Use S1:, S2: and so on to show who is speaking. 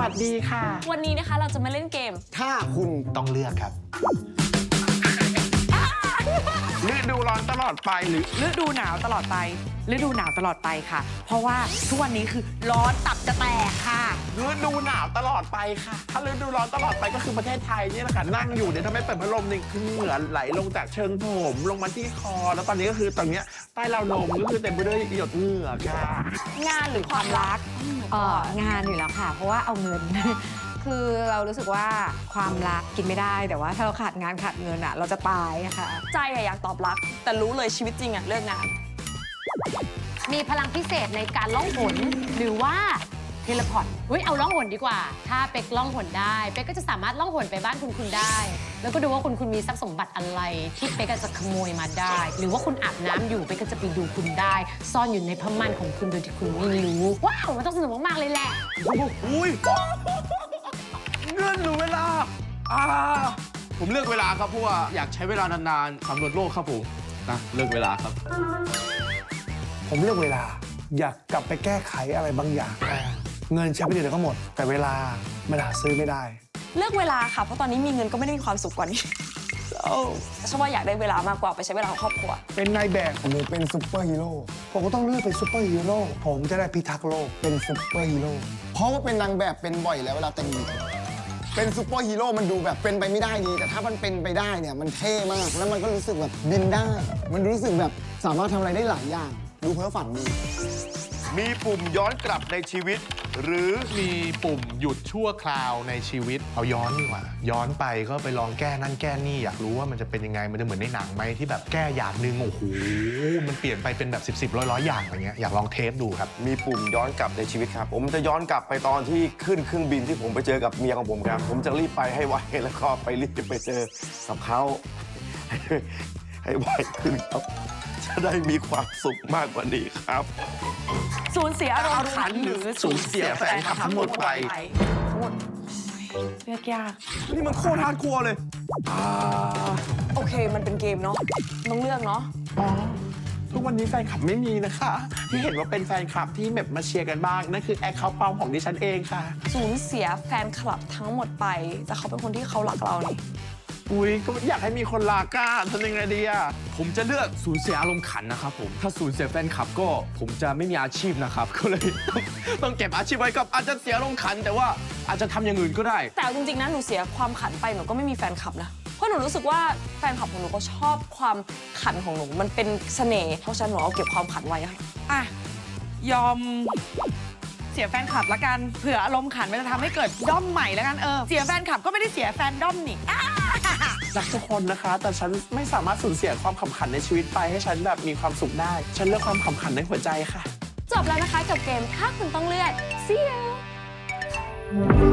S1: วัสดีค่ะ
S2: วันนี้นะคะเราจะมาเล่นเกม
S3: ถ้าคุณ
S1: ต้องเลือกครับ ฤดูร้อนตลอดไปหรือ
S4: ฤดูหนาวตลอดไป ฤดูหนาวตลอดไปค่ะ เพราะว่าทุกวันนี้คือร้อนตับจะแตกค่ะ
S1: ฤดูหนาวตลอดไปค่ะ ถ้าฤดูร้อนตลอดไปก็คือประเทศไทยนี่แหละค่ะนั่งอยู่เนี่ยถ้าไม่เปิดพัดลมนี่คือเหงื่อไหลลงจากเชิงผมลงมาที่คอ แล้วตอนนี้ก็คือตอนเนี้ยใต้ราวนมก็คือเต็มไปด้วยหยดเหงื่อค่ะ
S2: งานหรือความรัก
S5: เอ่องานอยู่แล้วค่ะ เพราะว่าเอาเงิน คือเรารู้สึกว่าความรักกินไม่ได้แต่ว่าถ้าเราขาดงานขาดเงินอะเราจะตายอะค่ะ
S2: ใจอะอยากตอบรัก แต่รู้เลยชีวิตจริงอะเลือกงาน
S6: มีพลังพิเศษในการล่องหนหรือว่าเทเลพอร์ตเฮ้ยเอาล่องหนดีกว่า ถ้าเป็กล่องหนได้ เป็กก็จะสามารถล่องหนไปบ้านคุณคุณได้ แล้วก็ดูว่าคุณคุณมีทรัพย์สมบัติอะไร ที่เป็กอาจจะขโมยมาได้ หรือว่าคุณอาบน้ำอยู่เป็กก็จะไปดูคุณได้ ซ่อนอยู่ในผ้าม่านของคุณโดยที่คุณไม่รู้ ว้าวมันต้องสนุกมากๆเลยแหละ
S7: อุ้ย เงื่อนหนูเวลาอ่าผมเลือกเวลาครับเพราะว่าอยากใช้เวลานานๆสำรวจโลกครับผมนะเลือกเวลาครับ
S3: ผมเลือกเวลา อยากกลับไปแก้ไขอะไรบางอย่าง เงินใช้ไปเดี๋ยวก็หมด แต่เวลามันหาซื้อไม่ได้
S2: เลือกเวลาค่ะ เพราะตอนนี้มีเงินก็ไม่ได้มีความสุขกว่านี้ฉันว่าอยากได้เวลามากกว่าไปใช้เวลากับครอบครัว
S3: เป็นนายแบบหรือเป็นซูเปอร์ฮีโร่ผมก็ต้องเลือกเป็นซูเปอร์ฮีโร่ผมจะได้พิทักษ์โลกเป็นซูเปอร์ฮีโร่เพราะว่าเป็นนางแบบเป็นบ่อยแล้วเวลาแต่งหญิง เป็นซูเปอร์ฮีโร่มันดูแบบเป็นไปไม่ได้ดี แต่ถ้ามันเป็นไปได้เนี่ยมันเท่มาก แล้วมันก็รู้สึกแบบบินได้ มันรู้สึกแบบสามารถทำอะไรได้หลายอย่าง ดูเพ้อฝันดี
S7: มีปุ่มย้อนกลับในชีวิต หรือ
S1: มีปุ่มหยุดชั่วคราวในชีวิตเอาย้อนดีกว่า ย้อนไปก็ไปลองแก้นั่นแก้นี่อยากรู้ว่ามันจะเป็นยังไงมันจะเหมือนในหนังไหมที่แบบแก้อย่างหนึ่งโอ้โหมันเปลี่ยนไปเป็นแบบ 10บสร้อยร้อยอย่างอะไรเงี้ยอยากลองเทสดูครับ
S8: มีปุ่มย้อนกลับในชีวิตครับ ผมจะย้อนกลับไปตอนที่ขึ้นเครื่องบินที่ผมไปเจอกับเมียของผมครับ ผมจะรีบไปให้ไวแล้วก็ไปรีบไปเจอกับเขาให้ไวขึ้นครับ จะได้มีความสุขมากกว่านี้ครับ
S2: สูญเสียอารมณ์ขันหรือ
S1: สูญเสียแฟนคลับทั้งหมดไป
S2: ทั้งหมดเลือกยาก
S7: นี่มันโคตรฮาร์ดคอร์เลย
S2: โอเคมันเป็นเกมเนาะต้องเลือกเนาะ
S1: อ๋อ ทุกวันนี้แฟนคลับไม่มีนะคะ ที่เห็นว่าเป็นแฟนคลับที่แบบมาเชียร์กันบ้าง นั่นคือแอคเคาท์ปลอมของดิฉันเองค่ะ
S2: สูญเสียแฟนคลับทั้งหมดไป แต่เขาเป็นคนที่เขารักเรานี่
S1: อุ้ยก็อยากให้มีคนลาก้าทำยังไงดีอะ
S7: ผมจะเลือกสูญเสียอารมณ์ขันนะครับผม ถ้าสูญเสียแฟนคลับก็ผมจะไม่มีอาชีพนะครับ ก็เลยต้องต้องเก็บอาชีพไว้กับอาจจะเสียอารมณ์ขัน แต่ว่าอาจจะทำอย่างอื่นก็ได้
S2: แต่เอาจริงๆนะหนูเสียความขันไปหนูก็ไม่มีแฟนคลับนะ เพราะหนูรู้สึกว่าแฟนคลับของหนูก็ชอบความขันของหนูมันเป็นเสน่ห์เพราะฉะนั้นหนูเอาเก็บความขันไว้ค่ะ
S4: อะ ยอมเสียแฟนคลับละกันเผื่ออารมณ์ขันมันจะทำให้เกิดด้อมใหม่แล้วกันเออเสียแฟนคลับก็ไม่ได้เสียแฟนด้อมนี่อะ
S1: รักทุกคนนะคะ แต่ฉันไม่สามารถสูญเสียความขำขันในชีวิตไปให้ฉันแบบมีความสุขได้ ฉันเลือกความขำขันในหัวใจค่ะ
S2: จบแล้วนะคะกับเกมถ้าคุณต้องเลือก see you